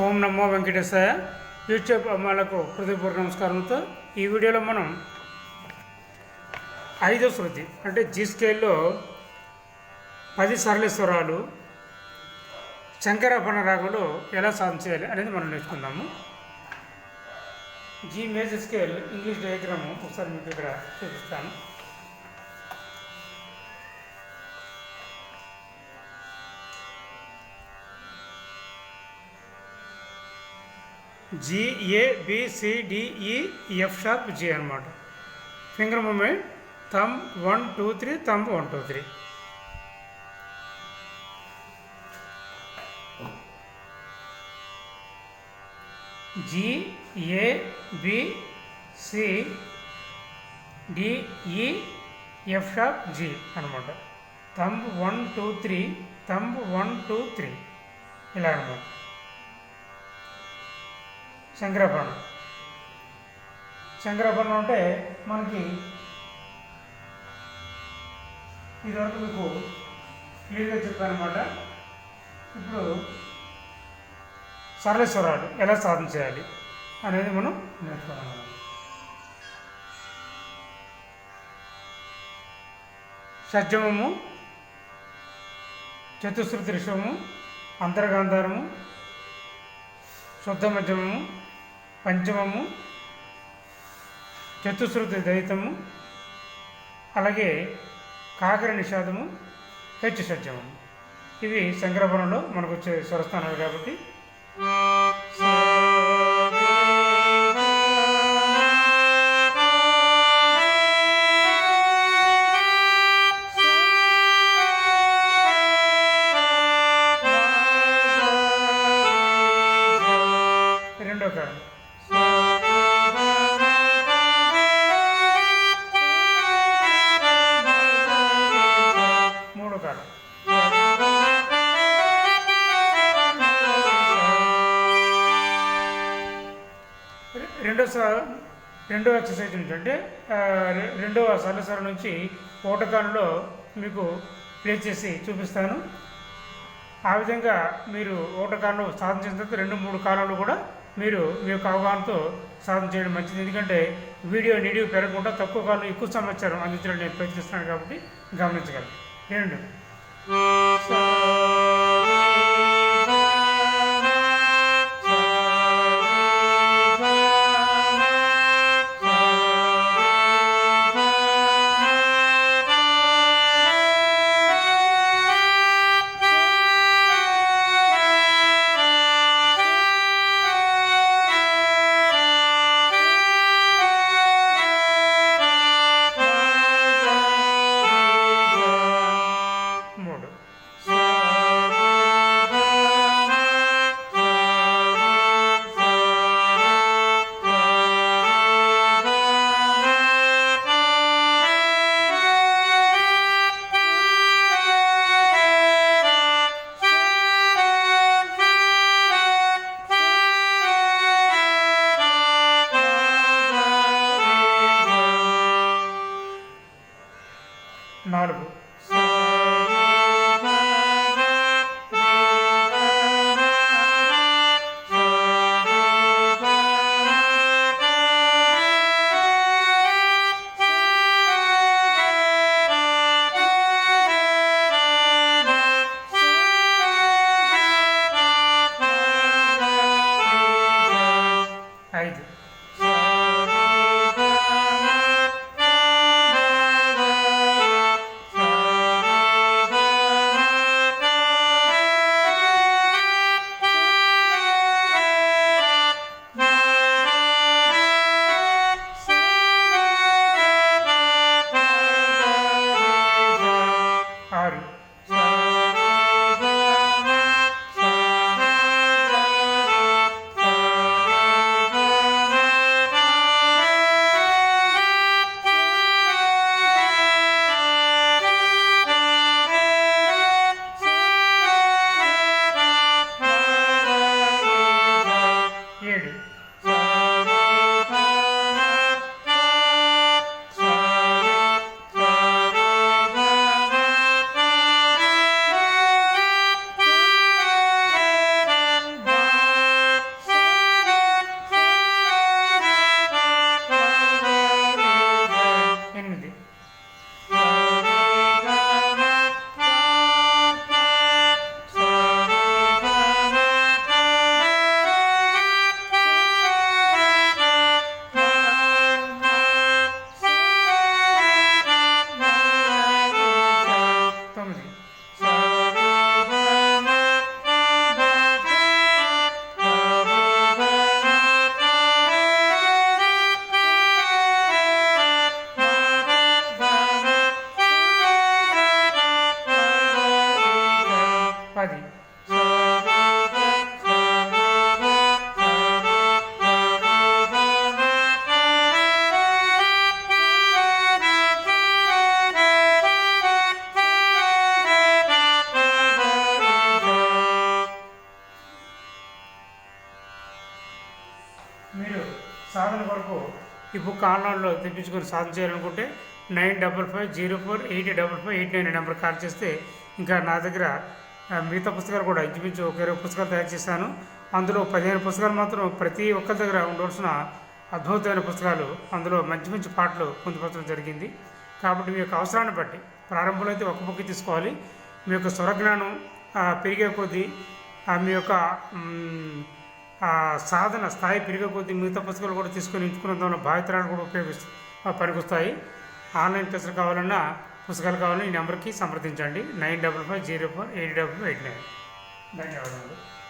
ఓం నమో వెంకటేశాయ. YouTube అమ్మాలకు హృదయపూర్వక నమస్కారంతో ఈ వీడియోలో మనం ఐదో శృతి అంటే జీ స్కేల్లో పది సరళ స్వరాలు శంకరాభరణ రాగులు ఎలా చేయాలి అనేది మనం నేర్చుకుందాము. G major scale English diagram ఒకసారి మీకు ఇక్కడ చూపిస్తాను. G A B C D E F sharp G అనమాట finger movement thumb one two three thumb one two three G A B C D E F sharp G అనమాట thumb one two three thumb one two three ఇలా అనమాట శంకరాభరణం. శంకరాభరణం అంటే మనకి ఇదివరకు మీకు క్లియర్గా చెప్పాను అనమాట ఇప్పుడు సరళేశ్వరాలు స్వరాలు ఎలా చేయాలి అనేది మనం నేర్చుకోవాలి. షడ్జమము చతుశ్రుతి రిషము అంతర్గాంధారము శుద్ధ మధ్యమము పంచమము చతుశ్రుతి దైతము అలాగే కాకర నిషాదము హెచ్చు సత్యము ఇవి శంకరపురంలో మనకు వచ్చే స్వరస్థానాలు కాబట్టి. రె- రెండో ఎక్సర్సైజ్ నుంచి అంటే రె- రెండవ సలసర నుంచి ఓటకాలలో మీకు ప్లే చేసి చూపిస్తాను. ఆ విధంగా మీరు ఓటకాలను సాధించిన తర్వాత రెండు మూడు కాలాలు కూడా మీరు మీ యొక్క అవగాహనతో సాధన చేయడం మంచిది. ఎందుకంటే వీడియో నిడివి పెరగకుండా తక్కువ కాలం ఎక్కువ సమాచారం అందించడం నేను ప్రయత్నిస్తున్నాను కాబట్టి గమనించగలను. రెండు. ನಾಲ್ಕು పది. మీరు ఈ బుక్ ఆన్లైన్లో తెప్పించుకొని సాధన చేయాలనుకుంటే nine double five zero four eight double five eight nine number call చేస్తే ఇంకా నా దగ్గర మిగతా పుస్తకాలు కూడా ఇంచుమించు ఒక ఇరవై పుస్తకాలు తయారు చేశాను. అందులో పదిహేను పుస్తకాలు మాత్రం ప్రతి ఒక్కరి దగ్గర ఉండవలసిన అద్భుతమైన పుస్తకాలు అందులో మంచి మంచి పాటలు పొందుపరచడం జరిగింది. కాబట్టి మీ యొక్క అవసరాన్ని బట్టి ప్రారంభంలో అయితే ఒక బుక్ తీసుకోవాలి. మీ యొక్క స్వరజ్ఞానం పెరిగే కొద్దీ మీ యొక్క సాధన స్థాయి పెరిగే కొద్దీ మిగతా పుస్తకాలు కూడా తీసుకొని ఎంచుకున్న దానిలో భావితరాలు కూడా ఉపయోగిస్తూ పనికొస్తాయి. ఆన్లైన్ క్లాసులు కావాలన్నా పుస్తకాలు కావాలి ఈ నెంబర్కి సంప్రదించండి. Nine double five zero four eight double eight nine. ధన్యవాదాలు.